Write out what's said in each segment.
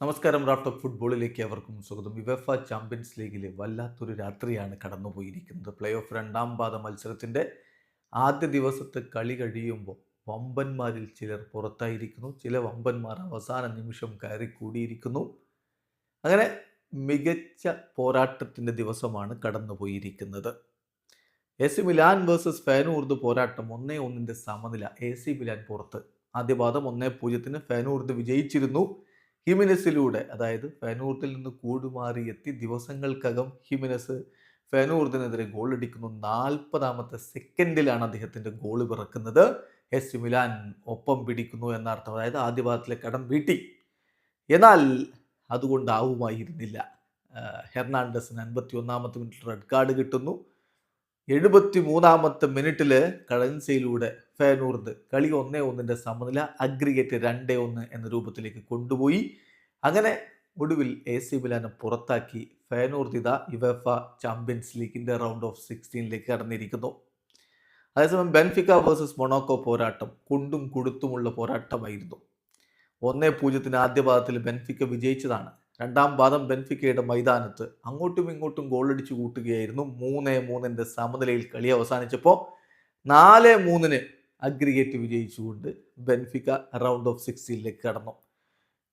നമസ്കാരം raft of ഫുട്ബോളിലേക്ക് അവർക്കും സ്വാഗതം. വിവഫ ചാമ്പ്യൻസ് ലീഗിലെ വല്ലാത്തൊരു രാത്രിയാണ് കടന്നുപോയിരിക്കുന്നത്. പ്ലേ ഓഫ് രണ്ടാം പാദ മത്സരത്തിന്റെ ആദ്യ ദിവസത്തെ കളി കഴിയുമ്പോൾ വമ്പന്മാരിൽ ചിലർ പുറത്തായിരിക്കുന്നു. ചില വമ്പന്മാർ അവസാന നിമിഷം കയറി കൂടിയിരിക്കുന്നു അങ്ങനെ മികച്ച പോരാട്ടത്തിന്റെ ദിവസമാണ് കടന്നുപോയിരിക്കുന്നത്. A C Milan versus Feyenoord പോരാട്ടം ഒന്നേ ഒന്നിന്റെ സമനില എ സി മിലാൻ പുറത്ത്. ആദ്യപാദം ഒന്നേ പൂജ്യത്തിന് ഫാനൂർദ് വിജയിച്ചിരുന്നു. ഹിമിനസിലൂടെ അതായത് ഫാനൂർത്തിൽ നിന്ന് കൂടുമാറി എത്തി ദിവസങ്ങൾക്കകം ഹിമിനസ് ഫെനൂർദിനെതിരെ ഗോൾ അടിക്കുന്നു. നാൽപ്പതാമത്തെ സെക്കൻഡിലാണ് അദ്ദേഹത്തിന്റെ ഗോൾ പിറക്കുന്നത്. എസ് മിലാൻ ഒപ്പം പിടിക്കുന്നു എന്നർത്ഥം. അതായത് ആദ്യ ഭാഗത്തിലെ കടം വീട്ടി. എന്നാൽ അതുകൊണ്ടാവുമായിരുന്നില്ല ഹെർണാണ്ടസിന് അൻപത്തി ഒന്നാമത്തെ മിനിറ്റ് റെഡ് കാർഡ് കിട്ടുന്നു. എഴുപത്തി മൂന്നാമത്തെ മിനിറ്റിൽ കളൻസിയിലൂടെ ഫേനൂർദ് കളി ഒന്നേ ഒന്നിന്റെ സമനില അഗ്രിഗേറ്റ് രണ്ടേ ഒന്ന് എന്ന രൂപത്തിലേക്ക് കൊണ്ടുപോയി. അങ്ങനെ ഒടുവിൽ എ സി മിലാനെ പുറത്താക്കി. ഫേനൂർദിത യുവഫ ചാമ്പ്യൻസ് ലീഗിന്റെ റൗണ്ട് ഓഫ് സിക്സ്റ്റീനിലേക്ക് കടന്നിരിക്കുന്നു. അതേസമയം ബെൻഫിക്ക വേഴ്സസ് മൊണോക്കോ പോരാട്ടം കുണ്ടും കൊടുത്തുമുള്ള പോരാട്ടമായിരുന്നു. ഒന്നേ പൂജ്യത്തിന് ആദ്യ പാദത്തിൽ ബെൻഫിക്ക വിജയിച്ചതാണ്. രണ്ടാം പാദം ബെൻഫിക്കയുടെ മൈതാനത്ത് അങ്ങോട്ടും ഇങ്ങോട്ടും ഗോളടിച്ചു കൂട്ടുകയായിരുന്നു. മൂന്ന് മൂന്നിന്റെ സമനിലയിൽ കളി അവസാനിച്ചപ്പോൾ നാല് മൂന്നിന് അഗ്രിഗേറ്റ് വിജയിച്ചുകൊണ്ട് ബെൻഫിക്ക റൗണ്ട് ഓഫ് സിക്സിലേക്ക് കടന്നു.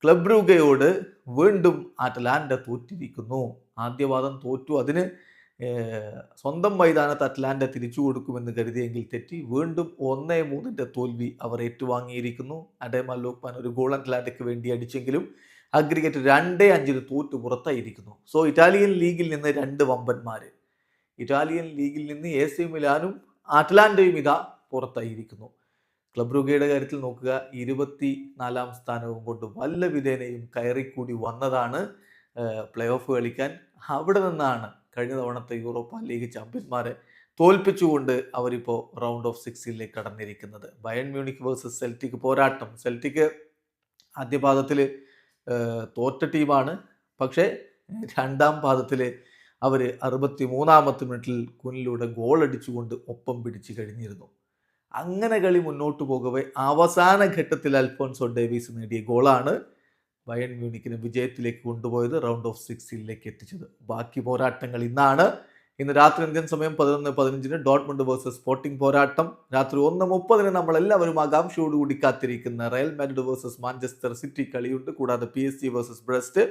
ക്ലബ് രൂഗയോട് വീണ്ടും അറ്റ്ലാന്റ തോറ്റിരിക്കുന്നു. ആദ്യവാദം തോറ്റു. അതിന് സ്വന്തം മൈതാനത്ത് അറ്റ്ലാന്റ തിരിച്ചു കൊടുക്കുമെന്ന് കരുതിയെങ്കിൽ തെറ്റി വീണ്ടും ഒന്നേ മൂന്നിന്റെ തോൽവി അവർ ഏറ്റുവാങ്ങിയിരിക്കുന്നു. അഡേമ ലോക്മാൻ ഒരു ഗോൾ അറ്റ്ലാന്റയ്ക്ക് വേണ്ടി അടിച്ചെങ്കിലും അഗ്രിഗേറ്റ് രണ്ടേ അഞ്ചിന് തോറ്റു പുറത്തായിരിക്കുന്നു. സോ ഇറ്റാലിയൻ ലീഗിൽ നിന്ന് രണ്ട് വമ്പന്മാർ ഇറ്റാലിയൻ ലീഗിൽ നിന്ന് എ സി മിലാനും അറ്റ്ലാന്റയും ഇതാ പുറത്തായിരിക്കുന്നു. ക്ലബ് റുഗയുടെ കാര്യത്തിൽ നോക്കുക ഇരുപത്തി നാലാം സ്ഥാനവും കൊണ്ട് വല്ല വിധേനയും കയറിക്കൂടി വന്നതാണ് പ്ലേ ഓഫ് കളിക്കാൻ. അവിടെ നിന്നാണ് കഴിഞ്ഞ തവണത്തെ യൂറോപ്പ ലീഗ് ചാമ്പ്യന്മാരെ തോൽപ്പിച്ചുകൊണ്ട് അവരിപ്പോൾ റൗണ്ട് ഓഫ് സിക്സിലേക്ക് കടന്നിരിക്കുന്നത്. ബയൺ മ്യൂണിക് വേഴ്സസ് സെൽറ്റിക് പോരാട്ടം. സെൽറ്റിക് ആദ്യ പാദത്തിൽ തോറ്റ ടീമാണ്. പക്ഷേ രണ്ടാം പാദത്തിൽ അവർ അറുപത്തി മൂന്നാമത്തെ മിനിറ്റിൽ കുനിലൂടെ ഗോൾ അടിച്ചുകൊണ്ട് ഒപ്പം പിടിച്ചു കഴിഞ്ഞിരുന്നു. അങ്ങനെ കളി മുന്നോട്ട് പോകവേ അവസാന ഘട്ടത്തിൽ അൽഫോൺസോ ഡേവീസ് നേടിയ ഗോളാണ് ബയൺ മ്യൂണിക്കിനെ വിജയത്തിലേക്ക് കൊണ്ടുപോയത് റൗണ്ട് ഓഫ് സിക്സിലേക്ക് എത്തിച്ചത്. ബാക്കി പോരാട്ടങ്ങൾ ഇന്നാണ്. ഇന്ന് രാത്രി ഇന്ത്യൻ സമയം പതിനൊന്ന് പതിനഞ്ചിന് ഡോട്ട്മുണ്ട് വേഴ്സസ് സ്പോർട്ടിംഗ് പോരാട്ടം. രാത്രി ഒന്ന് മുപ്പതിന് നമ്മൾ എല്ലാവരും ആകാംക്ഷയോടുകൂടി കാത്തിരിക്കുന്ന Real Madrid versus Manchester City കളിയുണ്ട്. കൂടാതെ P S G versus Brest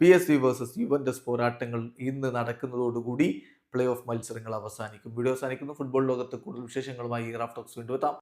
P S G versus Juventus പോരാട്ടങ്ങൾ ഇന്ന് നടക്കുന്നതോടുകൂടി പ്ലേ ഓഫ് മത്സരങ്ങൾ അവസാനിക്കും. വീഡിയോ അവസാനിക്കുന്നു. ഫുട്ബോൾ ലോകത്ത് കൂടുതൽ വിശേഷങ്ങളുമായി റാഫ്റ്റോക്സ് വീണ്ടും എത്താം.